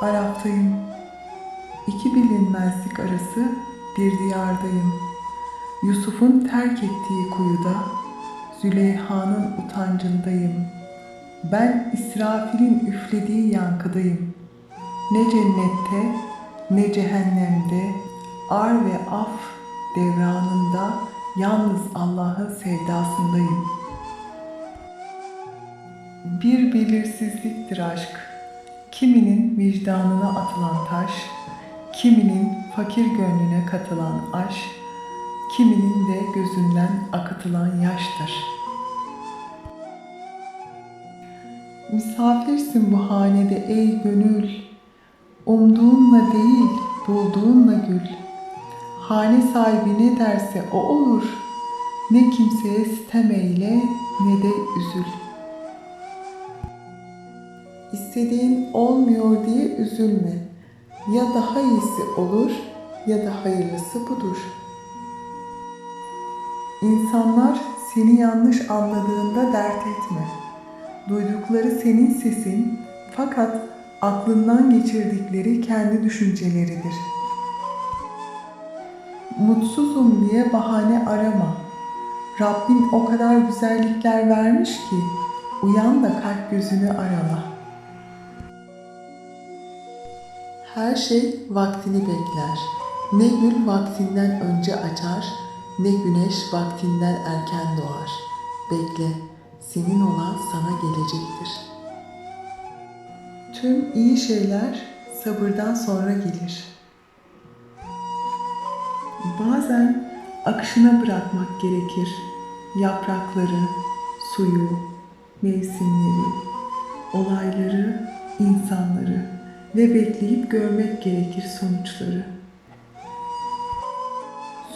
Araftayım. İki bilinmezlik arası bir diyardayım. Yusuf'un terk ettiği kuyuda Züleyha'nın utancındayım. Ben İsrafil'in üflediği yankıdayım. Ne cennette ne cehennemde ar ve af devranında yalnız Allah'ın sevdasındayım. Bir belirsizliktir aşk. Kiminin vicdanına atılan taş, kiminin fakir gönlüne katılan aş, kiminin de gözünden akıtılan yaştır. Misafirsin bu hanede ey gönül, umduğunla değil bulduğunla gül. Hane sahibi ne derse o olur, ne kimseye sitem eyle ne de üzül. İstediğin olmuyor diye üzülme. Ya daha iyisi olur ya da hayırlısı budur. İnsanlar seni yanlış anladığında dert etme. Duydukları senin sesin fakat aklından geçirdikleri kendi düşünceleridir. Mutsuzum diye bahane arama. Rabbin o kadar güzellikler vermiş ki uyan da kalp gözünü arala. Her şey vaktini bekler. Ne gül vaktinden önce açar, ne güneş vaktinden erken doğar. Bekle, senin olan sana gelecektir. Tüm iyi şeyler sabırdan sonra gelir. Bazen akışına bırakmak gerekir. Yaprakları, suyu, mevsimleri, olayları, insanları ve bekleyip görmek gerekir sonuçları.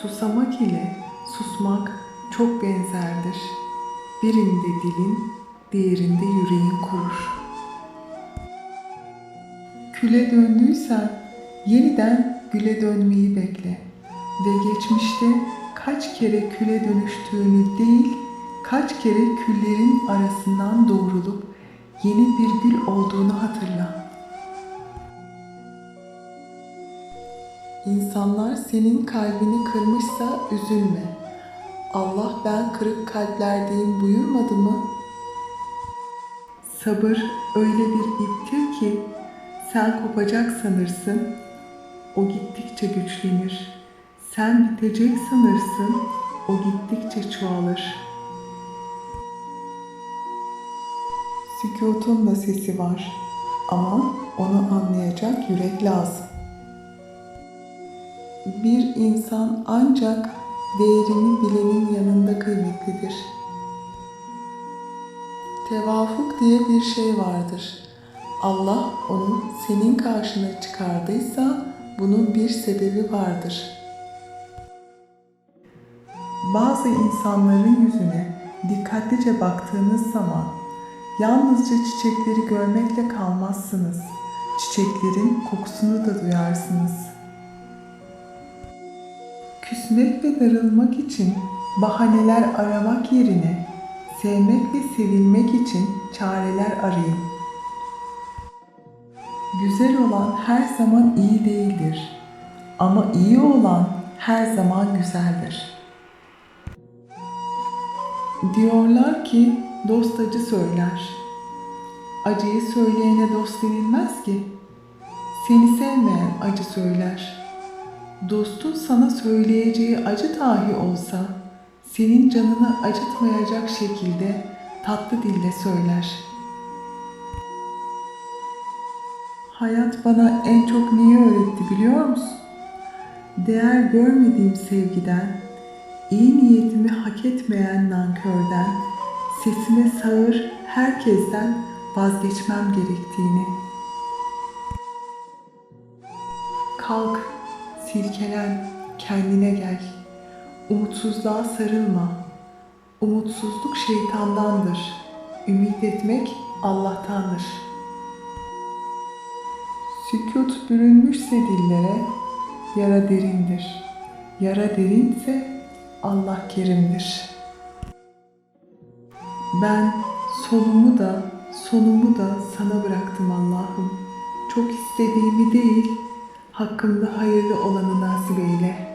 Susamak ile susmak çok benzerdir. Birinde dilin, diğerinde yüreğin kurur. Küle döndüysen yeniden güle dönmeyi bekle ve geçmişte kaç kere küle dönüştüğünü değil, kaç kere küllerin arasından doğrulup yeni bir gül olduğunu hatırla. İnsanlar senin kalbini kırmışsa üzülme. Allah ben kırık kalplerdeyim buyurmadı mı? Sabır öyle bir iptir ki sen kopacak sanırsın, o gittikçe güçlenir. Sen bitecek sanırsın, o gittikçe çoğalır. Sükutun da sesi var ama onu anlayacak yürek lazım. Bir insan ancak değerini bilenin yanında kıymetlidir. Tevafuk diye bir şey vardır. Allah onu senin karşına çıkardıysa bunun bir sebebi vardır. Bazı insanların yüzüne dikkatlice baktığınız zaman yalnızca çiçekleri görmekle kalmazsınız. Çiçeklerin kokusunu da duyarsınız. Küsmek ve darılmak için bahaneler aramak yerine sevmek ve sevilmek için çareler arayın. Güzel olan her zaman iyi değildir. Ama iyi olan her zaman güzeldir. Diyorlar ki dost acı söyler. Acıyı söyleyene dost denilmez ki. Seni sevmeyen acı söyler. Dostun sana söyleyeceği acı dahi olsa senin canını acıtmayacak şekilde tatlı dille söyler. Hayat bana en çok neyi öğretti biliyor musun? Değer görmediğim sevgiden, iyi niyetimi hak etmeyen nankörden, sesime sağır herkesten vazgeçmem gerektiğini. Kalk, silkelen, kendine gel. Umutsuzluğa sarılma. Umutsuzluk şeytandandır. Ümit etmek Allah'tandır. Sükut bürünmüşse dillere, yara derindir. Yara derinse Allah kerimdir. Ben solumu da sonumu da sana bıraktım Allah'ım. Çok istediğimi değil, hakkında hayırlı olanı nasip eyle.''